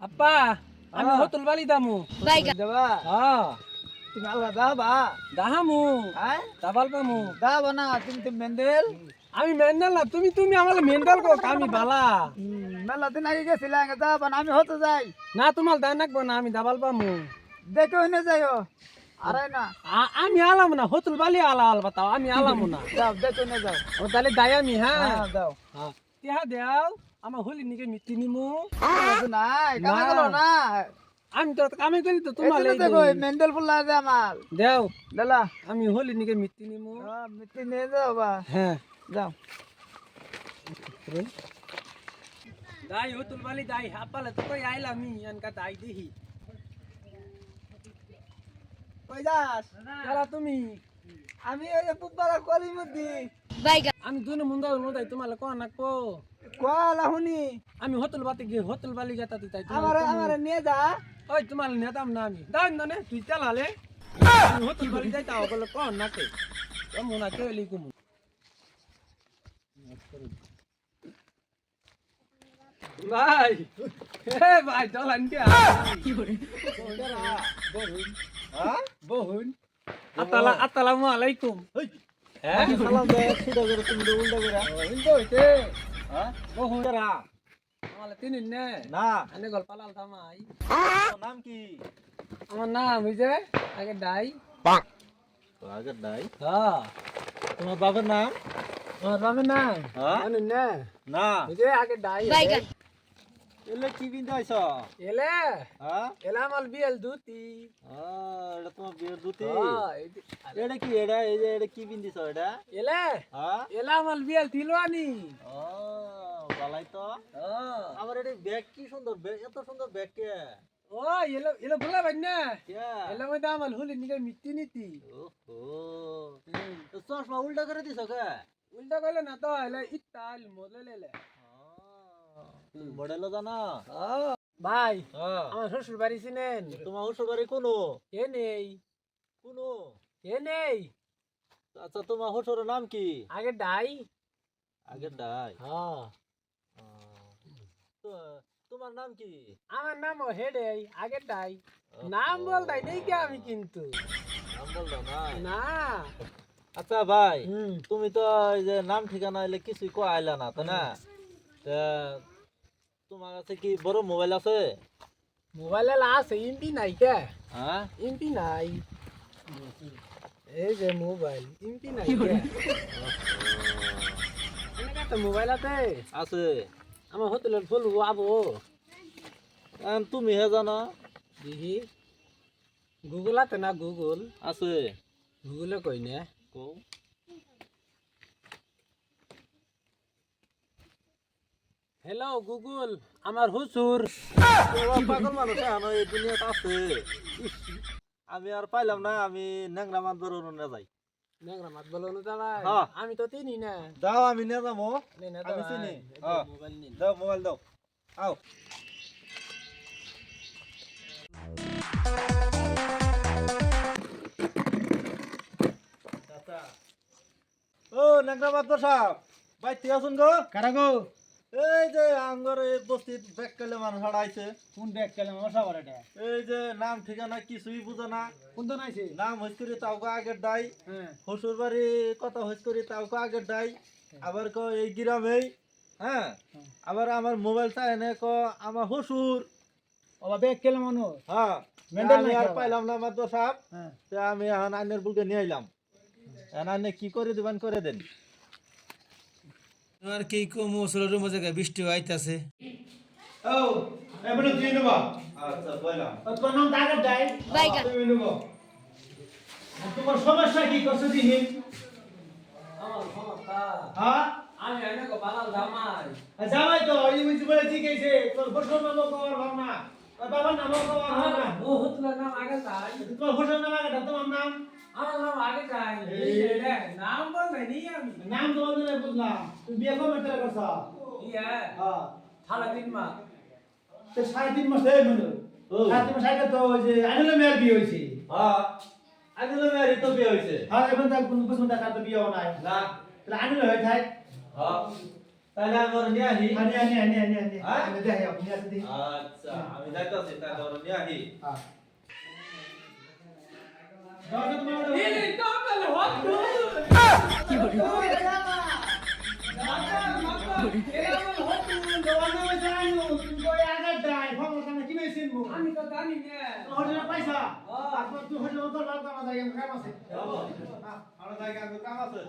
আপ্পা আমি হতুল বালি দামু। যাবা? হ্যাঁ। তুমি আল্লাহ দাবা? দাহামু। হ্যাঁ? দাবাল পামু। দাবা না তুমি তো মেন্ডেল। আমি মেন্ডাল না তুমি তুমি আমার মেন্ডাল কো আমি বালা। মেলা দিন আগে গেছিলাম দাবা না আমি হতে যাই। না তোমার দায় নাকবো না আমি দাবাল পামু। দেখে হইনে যাইও। আরে না। আ- আমি আলাম না হতুল বালি আলা আল বাতাও আমি আলামু না। যাও দেখে হইনে যাও। ও তাহলে দায় আমি হ্যাঁ। হ্যাঁ যাও হ্যাঁ। দেও। আমার হলি নিকে মিটি নিমু। নাই কামে গেল না। আমি তো কামে করি তো তোমার এখানে দেখো মেন্ডেল ফুল লাগে আমার। দেও। দালা আমি হলি নিকে মিটি নিমু। হ্যাঁ মিটি নিয়ে যাও বা। হ্যাঁ। যাও। দাই হতুল বালি দাই হাপালে তো কই আইলাম আমি আনকা দাই দেহি। কই যাস? যারা তুমি। আমি ওই মধ্যে বাইগা। আমি দুনো মুন্দা মুন্দাই তোমালে কোন নাকো কোয়ালা হুনি আমি হোটেল বাতে গিয়ে হোটেল বালি যেতে দিতাই আমার আমার নিয়ে যা। ওই তোমার নেতাম না আমি। দান দনে তুই চালালে। হোটেল বালি যাইতা বলে কোন নাকে কেমন না কে লিখুম ভাই হে ভাই চলান কে? কি করে বহুন। হ্যাঁ বহুন আতালা আসসালামু আলাইকুম। হ্যাঁ? সালাম দে সুদা করে তুমি উল্টা করে। হিন্দু হইতে হ্যাঁ? নে না? নাম কি? আমার নাম হইছে আগে ডাই। আগে নাই হ্যাঁ তোমার বাবার নাম? আমার বাবার নাম? হ্যাঁ জানেন না? ওই যে আগে ডাই। এলে কি বিন্দাইছ এলে? হ্যাঁ? এলে আমার বিয়েল দুতি এটা তোমার হ্যাঁ, এই যে- এটা কি এটা এই যে এটা কি বিন্দিছ এটা? এলে? হ্যাঁ? এলে আমার বিয়েল তিলওয়ানি ও বালাই তো। হ্যাঁ। আমার এটা ব্যাগ কি সুন্দর এত সুন্দর ব্যাগ কে? ও এলে এলে ভুলা ভাই না? এলে মধ্যে আমার হুলি নিকে মিটি নীতি। ওহো চশমা উল্টা করে দিছ কে? উল্টা কইলে না তো এলে ইতাল মোলে লেলে মডেল জানা ভাই আমার শ্বশুর বাড়ি চিনেন তোমার শ্বশুর বাড়ি কোনো? এ নেই। কোনো? এ নেই। আচ্ছা তোমার শ্বশুরের নাম কি? আগে ডাই। আগে ডাই। হ্যাঁ তোমার নাম কি? আমার নাম হেডে আগে ডাই। নাম বলতাই নেই কি আমি কিন্তু। নাম বলল না না। আচ্ছা ভাই হুম। তুমি তো এই যে নাম ঠিকানা এলে কিছুই কো আইলা না তাই না? তা তোমার কাছে কি বড় মোবাইল আছে? মোবাইলে আছে ইমপি নাই কে? হ্যাঁ? ইমপি নাই। এই যে মোবাইল ইমপি নাই কে? এনেকা তো মোবাইল আছে। আছে। আমার হোটেলের ফুল আবো। তুমি হে জানো? দেখি গুগল আছে না গুগল আছে। গুগলে কই নে? কও। হ্যালো গুগল আমার হুসুর পাগল মানুষ এখন এই দুনিয়াতে আছে। আমি আর পাইলাম না আমি ন্যাংরা মান ধরুন না যাই। নেংরা মাত বলো না দাঁড়াই হ্যাঁ। আমি তো চিনি না। দাও আমি নিয়ে যাব। আমি চিনি। হ্যাঁ। মোবাইল নিন। দাও মোবাইল দাও। আও। ও ন্যাংরা মাত সাহেব বাইতে আসুন গো। কারা গো? এই যে আঙ্গর এই বস্তিত ব্যাগ কেলে মানুষ হারাইছে। কোন ব্যাগ কেলে মশা বড় এটা? এই যে নাম ঠিকানা কিছুই বুঝে না। কোন তো নাইছে নাম হইস করি তাওকে আগের দায় হ্যাঁ। শ্বশুর বাড়ি কথা হইস করি তাওকে আগের দায় আবার ক এই গ্রামেই হ্যাঁ? আবার আমার মোবাইল চাই এনে ক আমার শ্বশুর। ওবা ব্যাগ কেলে মানুষ? হ্যাঁ। আমি আর পাইলাম না হ্যাঁ। তা আমি এখন আইনের বুলকে নিয়ে আইলাম। এখন আইনে কি করে দিবেন করে দেন। আর কি কম রুম জায়গা বৃষ্টি হইতাছে। ও এবারে দিয়ে নেবা আচ্ছা পয়লা তোমার নাম টাকা দাই বাইগা তুমি নেব তোমার সমস্যা কি কষ্ট দিহি আমার সমস্যা হ্যাঁ? আমি এনে কো বানাল জামাই জামাই তো এই বুঝি বলে ঠিক আছে তোর বসর নাম কো তোর বাবার নাম কবার ভাবনা ও হোটেলের নাম আগে তাই। তোমার বসর নাম আগে তোমার নাম? আমার নাম আগে তাই। নাম বল নাই আমি। নাম তোমার জন্য বুঝলাম। তুমি বিয়ে কবে থেকে করছ ইয়া। হ্যাঁ। থালা তিন মাস। তো সাড়ে তিন মাস হয়ে ও। সাড়ে তিন মাস আগে তো ওই যে আনিল মেয়ের বিয়ে হয়েছে। হ্যাঁ। আইনে মেয়ের তো বিয়ে হয়েছে। হ্যাঁ এখন তার কোন পছন্দ তার তো বিয়ে নাই। না। তাহলে আনিল হয়ে থাকে হ্যাঁ। তাহলে আমি ওর নিয়ে আহি আনি আনি আনি আনি আনি হ্যাঁ? আনি আপনি আছে দেখি। আচ্ছা আমি যাইতাছি তাহলে ওর নিয়ে আহি হ্যাঁ। দাদা তোমার এই তো বলে হট কি বলি আমার আমি তো জানি না। হোটেলে পয়সা আপনার তুই হোটেলে তো লাল কামা কাম আছে। যাব? জায়গা কাম আছে